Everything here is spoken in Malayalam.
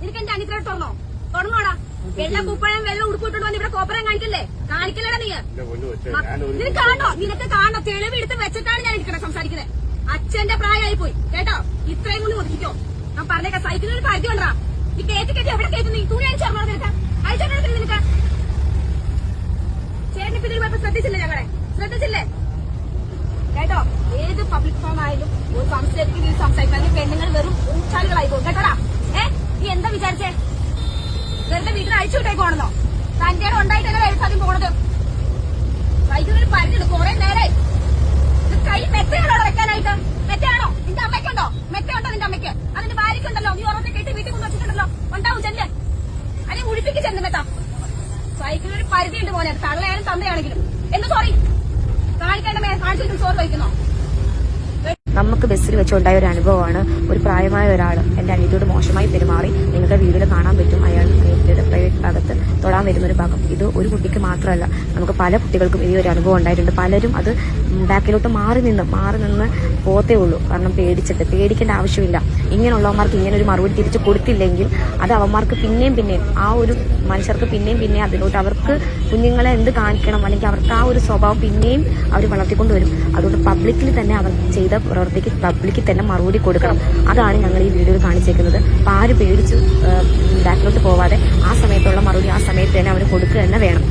നിനക്ക് എന്റെ അനുഗ്രഹം തുറന്നോ? തുടങ്ങോടാ വെള്ളം കുപ്പഴം വെള്ളം ഉടുപ്പിട്ടോ ഇവിടെ കോപ്പറം കാണിക്കല്ലേ? കാണിക്കലടാ നീ. നിനക്ക് കാണോ? നിനക്ക് കാണോ? തെളിവെടുത്ത് വെച്ചിട്ടാണ് ഞാൻ എനിക്കടെ സംസാരിക്കുന്നത് അച്ഛന്റെ പ്രായമായി പോയി കേട്ടോ? ഇത്രയും കൂടി ഒതുക്കിക്കോ ഞാൻ പറഞ്ഞേക്കാം സൈക്കിളിന് പരിധി ഉണ്ടാ നീ കേറ്റി കേട്ടി എവിടെ കേട്ടു നീ? തുണി അയച്ചു ചേർന്നോ നിനക്ക്? അയച്ചു നിനക്ക്? ചേട്ടന് പിന്നെ ശ്രദ്ധിച്ചില്ലേ ഞങ്ങളെ? ശ്രദ്ധിച്ചില്ലേ? കേട്ടോ? ഏത് പബ്ലിക് ഫോം ആയാലും ഒരു സംസാരിക്കുന്ന സംസാരിക്കാൻ പെണ്ണുങ്ങൾ വെറും ഊച്ചാലുകളായി പോകും കേട്ടോടാ? വെറുതെ വീട്ടിൽ അഴിച്ചു പോണല്ലോ തന്റെ ഉണ്ടായിട്ടല്ലേ എഴുത്താദ്യം പോണത്. വൈദ്യുതി പറഞ്ഞിട്ട് കുറെ നേരെ. കൈ മെത്തയാണോ വെക്കാനായിട്ട്? മെത്തയാണോ? നിന്റെ അമ്മയ്ക്കുണ്ടോ? മെത്തയുണ്ടോ നിന്റെ അമ്മയ്ക്ക്? അതിന്റെ ഭാര്യയ്ക്കുണ്ടല്ലോ നീ ഉറക്കെ കേട്ട് വീട്ടിൽ കൊണ്ട് വെച്ചിട്ടുണ്ടല്ലോ. ഉണ്ടാവും ചെല്ല്. അതിനെ ഉടിപ്പിക്ക് ചെന്ന് മെത്ത. സൈക്കിളിൽ പരിധി പരിധിയുണ്ട് പോലെ തള്ളയാലും തന്തയാണെങ്കിലും. എന്ത് സോറി കാണിക്കേണ്ട മേ കാണിച്ചിട്ട് സോറി വഹിക്കുന്നോ നമുക്ക് ബസ്സിൽ വെച്ചുണ്ടായ ഒരു അനുഭവമാണ്. ഒരു പ്രായമായ ഒരാൾ എന്റെ അനിയത്തോട് മോശമായി പെരുമാറി. നിങ്ങളുടെ വീഡിയോയിൽ കാണാൻ പറ്റും. അയാൾ ഭാഗത്ത് തൊടാൻ വരുന്ന ഒരു ഭാഗം. ഇത് ഒരു കുട്ടിക്ക് മാത്രമല്ല നമുക്ക് പല കുട്ടികൾക്കും ഈ ഒരു അനുഭവം ഉണ്ടായിട്ടുണ്ട്. പലരും അത് ബാക്കിലോട്ട് മാറി നിന്ന് മാറി നിന്ന് പോത്തേ ഉള്ളൂ. കാരണം പേടിച്ചിട്ട് പേടിക്കേണ്ട ആവശ്യമില്ല. ഇങ്ങനെയുള്ളവന്മാർക്ക് ഇങ്ങനെ ഒരു മറുപടി തിരിച്ചു കൊടുത്തില്ലെങ്കിൽ അത് അവന്മാർക്ക് പിന്നെയും പിന്നെയും ആ ഒരു മനുഷ്യർക്ക് പിന്നെയും പിന്നെയും അതിലോട്ട് അവർക്ക് കുഞ്ഞുങ്ങളെ എന്ത് കാണിക്കണം അല്ലെങ്കിൽ അവർക്ക് ആ ഒരു സ്വഭാവം പിന്നെയും അവർ വളർത്തിക്കൊണ്ട് വരും. അതുകൊണ്ട് പബ്ലിക്കിൽ തന്നെ അവർ ചെയ്ത പ്രവർത്തിക്ക് പബ്ലിക്കിൽ തന്നെ മറുപടി കൊടുക്കണം. അതാണ് ഞങ്ങൾ ഈ വീഡിയോയിൽ കാണിച്ചേക്കുന്നത്. അപ്പം ആര് പേടിച്ച് ബാക്കിലോട്ട് പോവാതെ ആ സമയത്തുള്ള മറുപടി ആ സമയത്ത് തന്നെ അവർ കൊടുക്കുക തന്നെ വേണം.